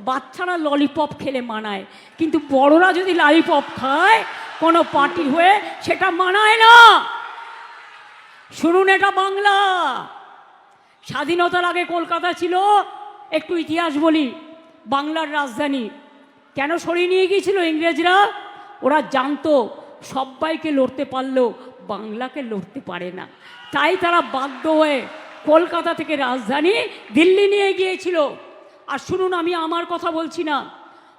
বাচ্চারা ললিপপ খেলে মানায়। কিন্তু বড়রা যদি ললিপপ খায়, কোনো পার্টি হয়ে সেটা মানায় না। শুনুন এটা বাংলা। স্বাধীনতার আগে কলকাতা ছিল, একটু ইতিহাস বলি। বাংলার রাজধানী। কেন সরিয়ে নিয়ে গিয়েছিল ইংরেজরা? ওরা জানতো, সবাইকে লড়তে পারলেও বাংলাকে লড়তে পারে না। তাই তারা বাধ্য হয়ে কলকাতা থেকে রাজধানী দিল্লি নিয়ে গিয়েছিল। আর শুনুন, আমি আমার কথা বলছি না।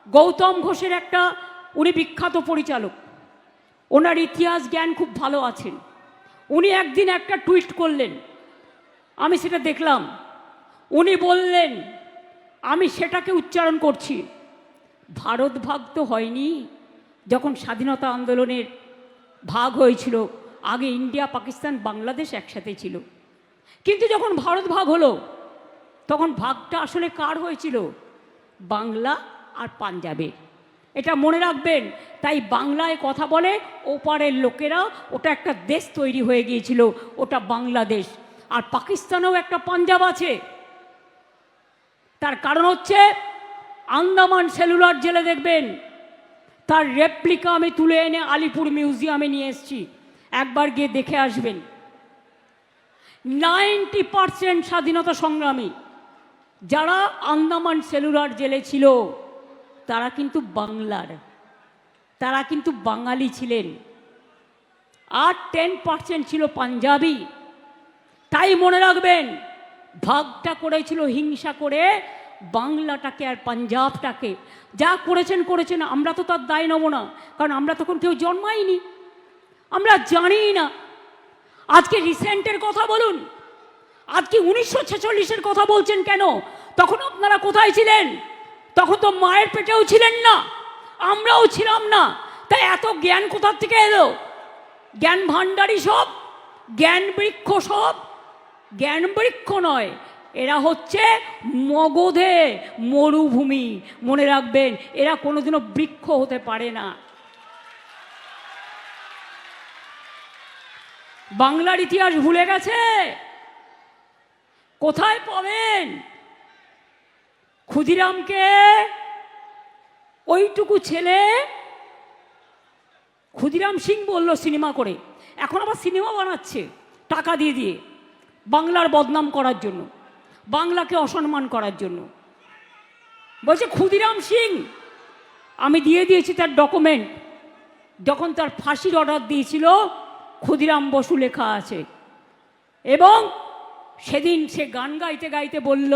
গৌতম ঘোষের একটা, উনি বিখ্যাত পরিচালক। ওনার ইতিহাস, জ্ঞান খুব ভালো আছেন। উনি একদিন একটা টুইট করলেন। আমি সেটা দেখলাম। উনি বললেন, আমি সেটাকে উচ্চারণ করছি। ভারত ভাগ তো হয়নি। যখন স্বাধীনতা আন্দোলনের ভাগ হয়েছিল, আগে ইন্ডিয়া, পাকিস্তান, বাংলাদেশ একসাথে ছিল। কিন্তু যখন ভারত ভাগ হলো তখন ভাগটা আসলে কার হয়েছিল? বাংলা আর পাঞ্জাবে। এটা মনে রাখবেন, তাই বাংলায় কথা বলে, ওপারের লোকেরা ওটা একটা দেশ তৈরি হয়ে গিয়েছিল, ওটা বাংলাদেশ। আর পাকিস্তানেও একটা পাঞ্জাব আছে। তার কারণ হচ্ছে, আন্দামান সেলুলার জেলে দেখবেন, তার রেপ্লিকা আমি তুলে এনে আলিপুর মিউজিয়ামে নিয়ে এসেছি। একবার গিয়ে দেখে আসবেন। নাইনটি পারসেন্ট স্বাধীনতা সংগ্রামী। যারা আন্দামান সেলুলার জেলে ছিল, তারা কিন্তু বাংলার। তারা কিন্তু বাঙালি ছিলেন। আর টেন পার্সেন্ট ছিল পাঞ্জাবি। তাই মনে রাখবেন, ভাগটা করেছিল হিংসা করে বাংলাটাকে আর পাঞ্জাবটাকে। যা করেছেন করেছেন, আমরা তো তার দায় নেব না, কারণ আমরা তখন কেউ জন্মাইনি। আমরা জানি না। আজকে রিসেন্টের কথা বলুন আজকে উনিশশো ছেচল্লিশের কথা বলছেন কেন? তখন আপনারা কোথায় ছিলেন? তখন তো মায়ের পেটেও ছিলেন না, আমরাও ছিলাম না। তাই এত জ্ঞান কোথার থেকে এলো? জ্ঞান ভাণ্ডারী সব, জ্ঞান বৃক্ষ সব। জ্ঞান বৃক্ষ নয়, এরা হচ্ছে মগধে মরুভূমি। মনে রাখবেন, এরা কোনোদিনও বৃক্ষ হতে পারে না। বাংলার ইতিহাস ভুলে গেছে? কোথায় পাবেন? ক্ষুদিরামকে ওইটুকু ছেলে ক্ষুদিরাম সিং বলল সিনেমা করে। এখন আবার সিনেমা বানাচ্ছে টাকা দিয়ে দিয়ে, বাংলার বদনাম করার জন্য, বাংলাকে অসম্মান করার জন্য। বলছে, ক্ষুদিরাম সিং, আমি দিয়ে দিয়েছি তার ডকুমেন্ট যখন তার ফাঁসির অর্ডার দিয়েছিল, ক্ষুদিরাম বসু লেখা আছে। এবং সেদিন সে গান গাইতে গাইতে বলল,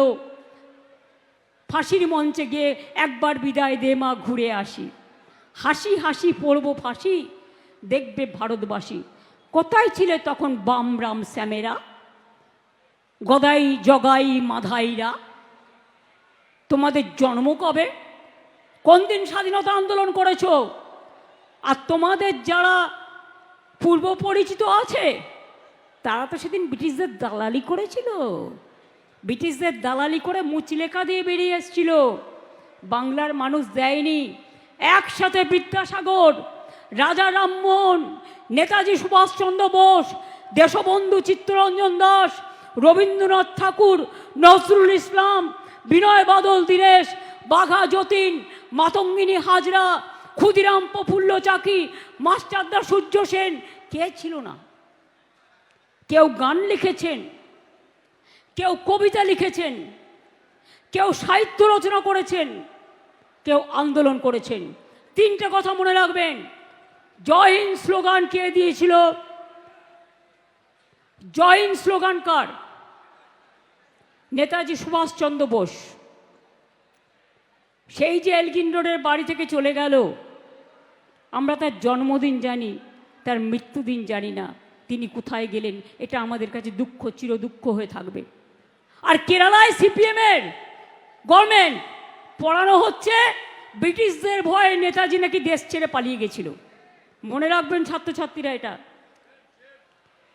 ফাঁসির মঞ্চে গিয়ে একবার বিদায় দে মা, ঘুরে আসি। হাসি হাসি পড়ব ফাঁসি, দেখবে ভারতবাসী। কোথায় ছিলে তখন বাম রাম শ্যামেরা গদাই জগাই মাধাইরা। তোমাদের জন্ম কবে? কোন দিন স্বাধীনতা আন্দোলন করেছ? আর তোমাদের যারা পূর্ব পরিচিত আছে তারা তো সেদিন ব্রিটিশদের দালালি করেছিল। ব্রিটিশদের দালালি করে মুচলেখা দিয়ে বেরিয়ে এসেছিল। বাংলার মানুষ দেয়নি। একসাথে বিদ্যাসাগর, রাজা রামমোহন, নেতাজি সুভাষচন্দ্র বোস, দেশবন্ধু চিত্তরঞ্জন দাস, রবীন্দ্রনাথ ঠাকুর, নজরুল ইসলাম, বিনয় বাদল দীনেশ, বাঘা যতীন, মাতঙ্গিনী হাজরা, ক্ষুদিরাম প্রফুল্ল চাকি, মাস্টারদা সূর্য সেন। কে ছিল না? কেউ গান লিখেছেন, কেউ কবিতা লিখেছেন, কেউ সাহিত্য রচনা করেছেন, কেউ আন্দোলন করেছেন। তিনটে কথা মনে রাখবেন। জয় স্লোগান কে দিয়েছিল? জয় স্লোগান কার? নেতাজি সুভাষচন্দ্র বোস। সেই যে এলগিন রোডের বাড়ি থেকে চলে গেল, আমরা তার জন্মদিন জানি, তার মৃত্যুদিন জানি না। তিনি কোথায় গেলেন? এটা আমাদের কাছে দুঃখ চির দুঃখ হয়ে থাকবে। আর কেরালায় সিপিএমের গভর্নমেন্ট পড়ানো হচ্ছে, ব্রিটিশদের ভয়ে নেতাজি নাকি দেশ ছেড়ে পালিয়ে গেছিল। মনে রাখবেন ছাত্রছাত্রীরা এটা।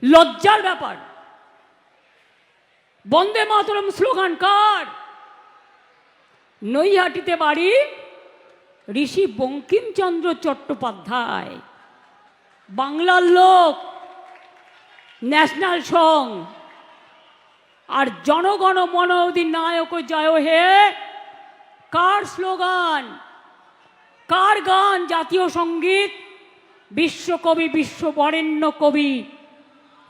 লজ্জার ব্যাপার। বন্দে মাতরম স্লোগান কার? নৈহাটিতে বাড়ি ঋষি বঙ্কিমচন্দ্র চট্টোপাধ্যায়। বাংলার লোক। National song. আর জনগণ মন অধিনায়ক জয় হে। কার স্লোগান? কার গান? জাতীয় সংগীত? বিশ্বকবি, বিশ্ববরেণ্য কবি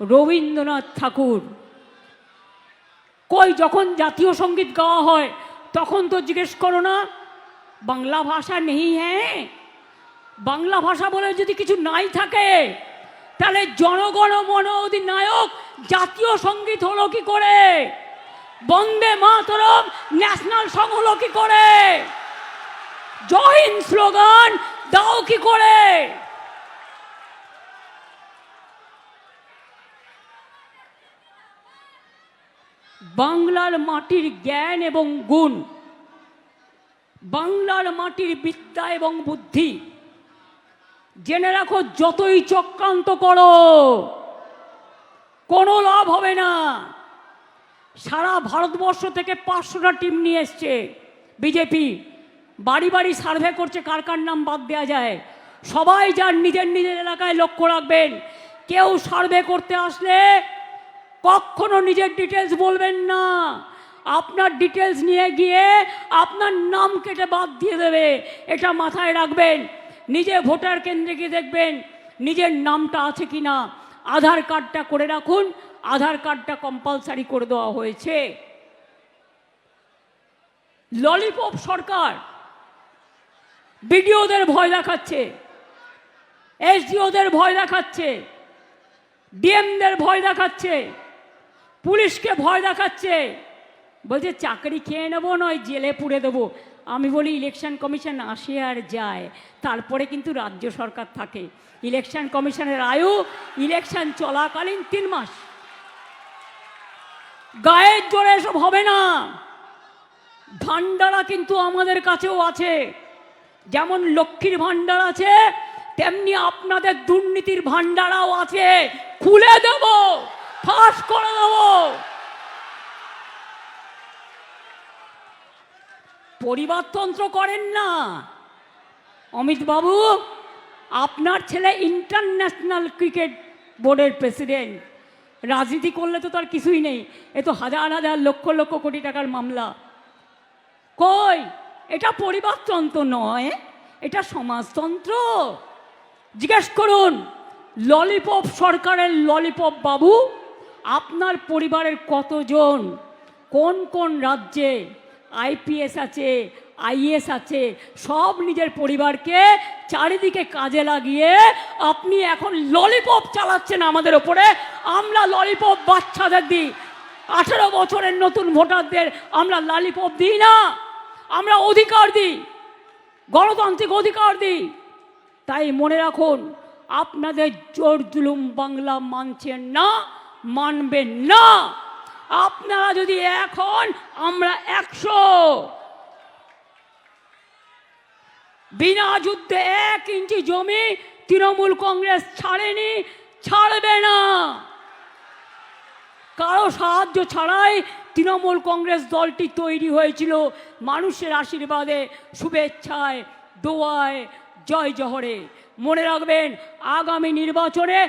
রবীন্দ্রনাথ ঠাকুর। কই যখন জাতীয় সংগীত গাওয়া হয়, তখন তো জিজ্ঞেস করো না, বাংলা ভাষা নেই হ্যাঁ? বাংলা ভাষা বলে যদি কিছু নাই থাকে তাহলে জনগণ মন অধিনায়ক জাতীয় সংগীত হলো কি করে? বন্দে মাতরম ন্যাশনাল সং হলো কি করে? জয় হিন্দ স্লোগান দাও কি করে? বাংলার মাটির জ্ঞান এবং গুণ, বাংলার মাটির বিদ্যা এবং বুদ্ধি জেনে রাখো, যতই চক্রান্ত করো, কোনো লাভ হবে না। সারা ভারতবর্ষ থেকে পাঁচশোটা টিম নিয়ে এসছে বিজেপি। বাড়ি বাড়ি সার্ভে করছে কার কার নাম বাদ দেওয়া যায়। সবাই যার নিজের নিজের এলাকায় লক্ষ্য রাখবেন। কেউ সার্ভে করতে আসলে কখনো নিজের ডিটেলস বলবেন না। আপনার ডিটেলস নিয়ে গিয়ে আপনার নাম কেটে বাদ দিয়ে দেবে। এটা মাথায় রাখবেন। নিজে ভোটার কেন্দ্রে গিয়ে দেখবেন নিজের নামটা আছে কি না আধার কার্ডটা করে রাখুন, আধার কার্ডটা কম্পালসারি করে দেওয়া হয়েছে। ললিপপ সরকার বিডিওদের ভয় দেখাচ্ছে, এসডিওদের ভয় দেখাচ্ছে, ডিএমদের ভয় দেখাচ্ছে, পুলিশকে ভয় দেখাচ্ছে। বলছে, চাকরি খেয়ে নেব নয়, জেলে পুড়ে দেবো। আমি বলি ইলেকশন কমিশন আসে আর যায়, তারপরে কিন্তু রাজ্য সরকার থাকে। ইলেকশন কমিশনের আয়ু ইলেকশন চলাকালীন তিন মাস। গায়ের জোরে এসব হবে না। ভান্ডারা কিন্তু আমাদের কাছেও আছে। যেমন লক্ষ্মীর ভান্ডার আছে, তেমনি আপনাদের দুর্নীতির ভান্ডারাও আছে। খুলে দেব, ফাঁস করে দেব। পরিবারতন্ত্র করেন না। অমিত বাবু, আপনার ছেলে ইন্টারন্যাশনাল ক্রিকেট বোর্ডের প্রেসিডেন্ট। রাজনীতি করলে তো তার কিছুই নেই। এ তো হাজার হাজার লক্ষ লক্ষ কোটি টাকার মামলা। কই? এটা পরিবারতন্ত্র নয়, এটা সমাজতন্ত্র। জিজ্ঞেস করুন, ললিপপ সরকারের ললিপপ বাবু, আপনার পরিবারের কতজন? কোন কোন রাজ্যে আইপিএস আছে আইএস আছে, সব নিজের পরিবারকে চারিদিকে কাজে লাগিয়ে আপনি এখন ললিপপ চালাচ্ছেন আমাদের ওপরে। আমরা ললিপপ বাচ্চাদের দিই। আঠেরো বছরের নতুন ভোটারদের আমরা লালিপপ দিই না। আমরা অধিকার দিই। গণতান্ত্রিক অধিকার দিই। তাই মনে রাখুন, আপনাদের জোর জুলুম বাংলা মানছেন না মানবেন না। আপনারা যদি এক হন, আমরা একশো। বিনা যুদ্ধে এক ইঞ্চি জমি তৃণমূল কংগ্রেস ছাড়েনি, ছাড়বে না। কারও সাহায্য ছাড়াই তৃণমূল কংগ্রেস দলটি তৈরি হয়েছিল। মানুষের আশীর্বাদে, শুভেচ্ছায়, দোয়ায়, জয় জহরে। মনে রাখবেন, আগামী নির্বাচনে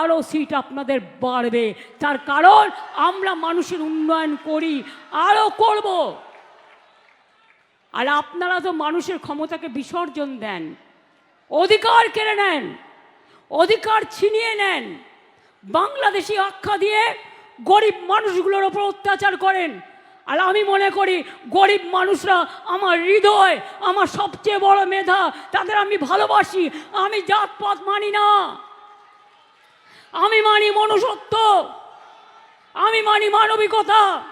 আরও সিট আপনাদের বাড়বে। তার কারণ আমরা মানুষের উন্নয়ন করি আরও করব। আর আপনারা তো মানুষের ক্ষমতাকে বিসর্জন দেন, অধিকার কেড়ে নেন, অধিকার ছিনিয়ে নেন, বাংলাদেশি আখ্যা দিয়ে গরিব মানুষগুলোর ওপর অত্যাচার করেন। আর আমি মনে করি গরিব মানুষরা আমার হৃদয়, আমার সবচেয়ে বড় মেধা, তাদের আমি ভালোবাসি। আমি জাতপাত মানি না। আমি মানি মনুষ্যত্ব। আমি মানি মানবিকতা।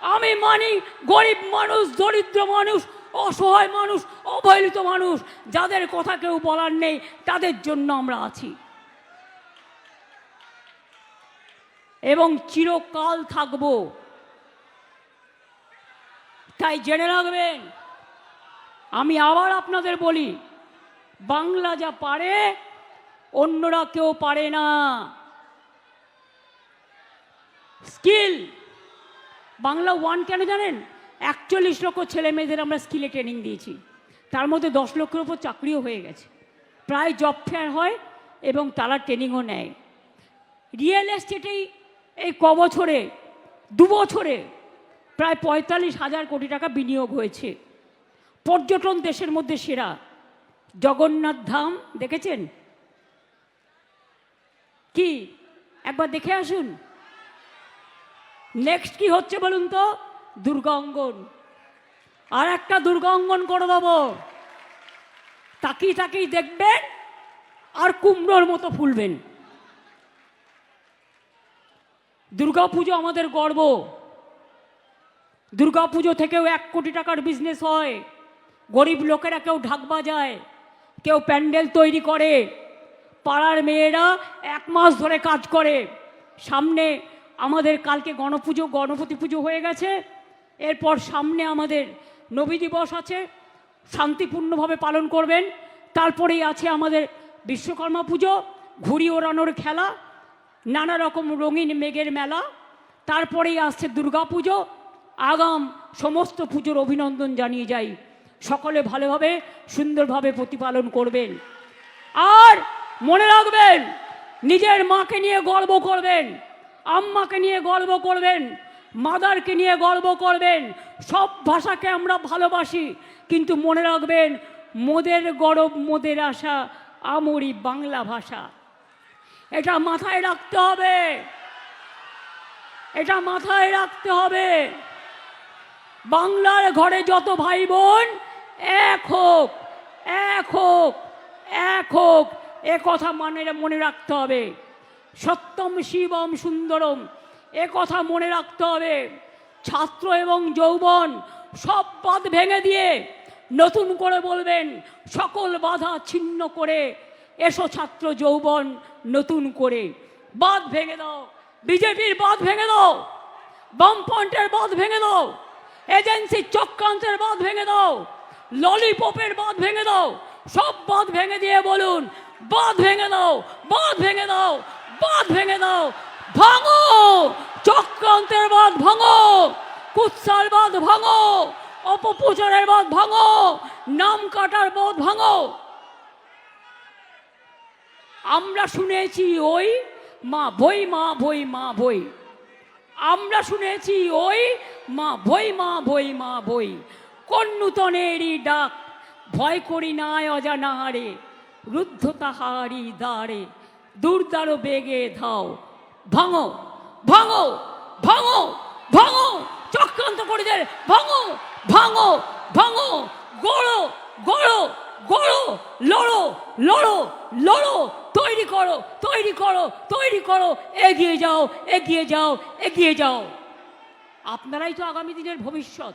আমি মানি গরিব মানুষ, দরিদ্র মানুষ, অসহায় মানুষ, অবহেলিত মানুষ। যাদের কথা কেউ বলার নেই, তাদের জন্য আমরা আছি। এবং চিরকাল থাকব। তাই জেনে রাখবেন, আমি আবার আপনাদের বলি, বাংলা যা পারে, অন্যরা কেউ পারে না। স্কিল, বাংলা ওয়ান কেন জানেন? একচল্লিশ লক্ষ ছেলে মেয়েদের আমরা স্কিলে ট্রেনিং দিয়েছি। তার মধ্যে দশ লক্ষের উপর চাকরিও হয়ে গেছে। প্রায় জব ফেয়ার হয় এবং তারা ট্রেনিংও নেয়। রিয়েল এস্টেটেই এই ক বছরে, দু বছরে প্রায় পঁয়তাল্লিশ হাজার কোটি টাকা বিনিয়োগ হয়েছে। পর্যটন দেশের মধ্যে সেরা। জগন্নাথ ধাম, দেখেছেন? কি? একবার দেখে আসুন। নেক্সট কি হচ্ছে বলুন তো? দুর্গা অঙ্গন আর একটা দুর্গা অঙ্গন করে দেবো। তাকিয়ে তাকিয়ে দেখবেন আর কুমড়োর মতো ফুলবেন। দুর্গা পুজো আমাদের গর্ব। পুজো থেকেও এক কোটি টাকার বিজনেস হয়। গরিব লোকেরা কেউ ঢাক বাজায়, কেউ প্যান্ডেল তৈরি করে। পাড়ার মেয়েরা এক মাস ধরে কাজ করে। সামনে আমাদের কালকে গণপুজো, গণপতি পুজো হয়ে গেছে। এরপর সামনে আমাদের নবী দিবস আছে। শান্তিপূর্ণভাবে পালন করবেন। তারপরেই আছে আমাদের বিশ্বকর্মা পুজো, ঘুড়ি ওড়ানোর খেলা, নানা রকম রঙিন মেঘের মেলা। তারপরেই আসছে দুর্গা পুজো আগাম সমস্ত পুজোর অভিনন্দন জানিয়ে যাই। সকলে ভালোভাবে, সুন্দরভাবে প্রতিপালন করবেন। আর মনে রাখবেন, নিজের মাকে নিয়ে গর্ব করবেন, আম্মাকে নিয়ে গর্ব করবেন, মাদারকে নিয়ে গর্ব করবেন, সব ভাষাকে আমরা ভালোবাসি, কিন্তু মনে রাখবেন, মোদের গরব, মোদের আশা, আমরি বাংলা ভাষা। এটা মাথায় রাখতে হবে। এটা মাথায় রাখতে হবে। বাংলার ঘরে যত ভাই বোন, এক হোক এক হোক এক হোক, এ কথা মানে মনে রাখতে হবে। সত্যম শিবম সুন্দরম, এ কথা মনে রাখতে হবে। ছাত্র এবং যৌবন সব বাদ ভেঙে দিয়ে নতুন করে বলবেন, সকল বাধা ছিন্ন করে এসো ছাত্র যৌবন নতুন করে। বাদ ভেঙে দাও, বিজেপির বাদ ভেঙে দাও, বামফ্রন্টের বাদ ভেঙে দাও। এজেন্সি চক্রান্তের বাদ ভেঙে দাও। ললিপপের বাঁধ ভেঙে দাও। সব বাদ ভেঙে দিয়ে বলুন, বাঁধ ভেঙে দাও, বাঁধ ভেঙে দাও, বাঁধ ভেঙে দাও। ভাঙো! চক্রান্তের বাঁধ ভাঙো! কুৎসার বাদ ভাঙো! অপপ্রচারের বাদ ভাঙো! নাম কাটার বাদ ভাঙো! আমরা শুনেছি ওই মা বই মা বই মা বই। আমরা শুনেছি ওই মা বই মা বই মা বই কোন নূতনেরই ডাক, ভয় করি নাই অজানাহারে রুদ্ধ তাহারি দ্বারে, দুর্দার বেগে ধাও। ভাঙো ভাঙো ভাঙো ভাঙো, চক্রান্ত করে দে ভাঙো ভাঙো ভাঙো, গড়ো গড়ো গড়ো, লড়ো লড়ো লড়ো, তৈরি করো তৈরি করো তৈরি করো, এগিয়ে যাও এগিয়ে যাও এগিয়ে যাও। আপনারাই তো আগামী দিনের ভবিষ্যৎ।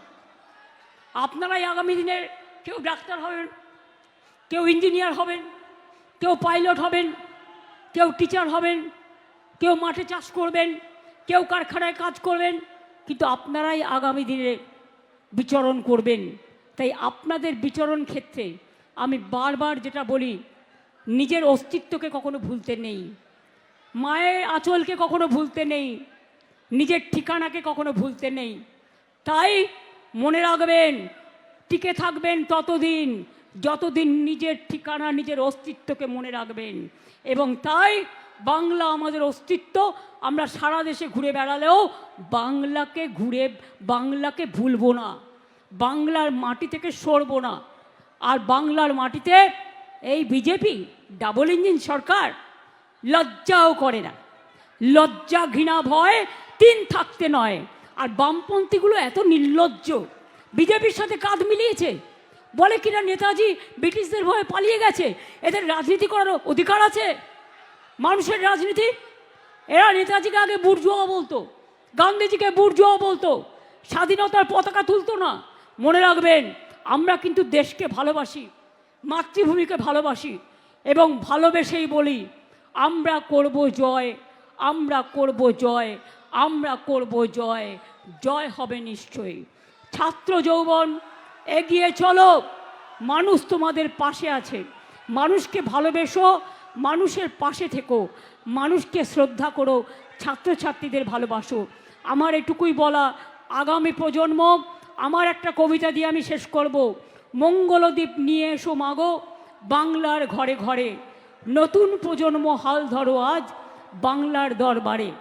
আপনারাই আগামী দিনের কেউ ডাক্তার হবেন, কেউ ইঞ্জিনিয়ার হবেন, কেউ পাইলট হবেন, কেউ টিচার হবেন, কেউ মাঠে চাষ করবেন, কেউ কারখানায় কাজ করবেন, কিন্তু আপনারাই আগামী দিনে বিচরণ করবেন। তাই আপনাদের বিচরণ ক্ষেত্রে আমি বারবার যেটা বলি, নিজের অস্তিত্বকে কখনো ভুলতে নেই, মায়ের আঁচলকে কখনো ভুলতে নেই নিজের ঠিকানাকে কখনো ভুলতে নেই। তাই মনে রাখবেন, টিকে থাকবেন ততদিন, যতদিন নিজের ঠিকানা, নিজের অস্তিত্বকে মনে রাখবেন। এবং তাই বাংলা আমাদের অস্তিত্ব, আমরা সারা দেশে ঘুরে বেড়ালেও বাংলাকে ঘুরে, বাংলাকে ভুলবো না। বাংলার মাটি থেকে সরবো না। আর বাংলার মাটিতে এই বিজেপি ডাবল ইঞ্জিন সরকার লজ্জাও করে না। লজ্জা ঘৃণা ভয় তিন থাকতে নয়। আর বামপন্থীগুলো এত নির্লজ্জ। বিজেপির সাথে কাঁধ মিলিয়েছে। বলে কিনা নেতাজি ব্রিটিশদের ভয়ে পালিয়ে গেছে। এদের রাজনীতি করার অধিকার আছে। মানুষের রাজনীতি। এরা নেতাজিকে আগে বুর্জুয়া বলতো। গান্ধীজিকে বুর্জুয়া বলতো। স্বাধীনতার পতাকা তুলতো না। মনে রাখবেন, আমরা কিন্তু দেশকে ভালোবাসি, মাতৃভূমিকে ভালোবাসি এবং ভালোবেসেই বলি, আমরা করব জয়, আমরা করব জয় আমরা করব জয়। জয় হবে নিশ্চয়ই। ছাত্র যৌবন, এগিয়ে চলো। মানুষ তোমাদের পাশে আছে। মানুষকে ভালোবেসো, মানুষের পাশে থেকো। মানুষকে শ্রদ্ধা করো, ছাত্রছাত্রীদের ভালোবাসো। আমার এটুকুই বলা আগামী প্রজন্ম, আমার একটা কবিতা দিয়ে আমি শেষ করব। মঙ্গলদ্বীপ নিয়ে এসো মাগো, বাংলার ঘরে ঘরে। নতুন প্রজন্ম হাল ধরো আজ, বাংলার দরবারে।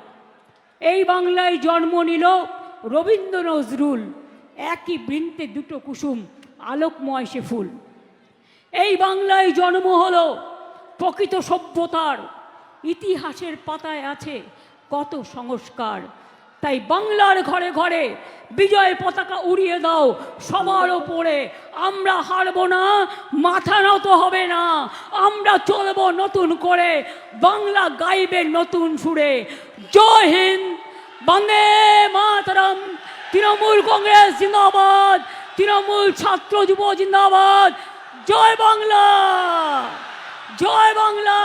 এই বাংলায় জন্ম নিল রবীন্দ্র নজরুল। একই বৃন্তে দুটো কুসুম, আলোকময় সে ফুল। এই বাংলায় জন্ম হল প্রকৃত সভ্যতার। ইতিহাসের পাতায় আছে কত সংস্কার। তাই বাংলার ঘরে ঘরে বিজয় পতাকা উড়িয়ে দাও। সবার ওপরে আমরা হারব না, মাথা নত হবে না। আমরা চলব নতুন করে, বাংলা গাইবে নতুন সুরে। জয় হিন্দ, বন্দে মাতরম। তৃণমূল কংগ্রেস জিন্দাবাদ, তৃণমূল ছাত্র যুব জিন্দাবাদ। জয় বাংলা জয় বাংলা।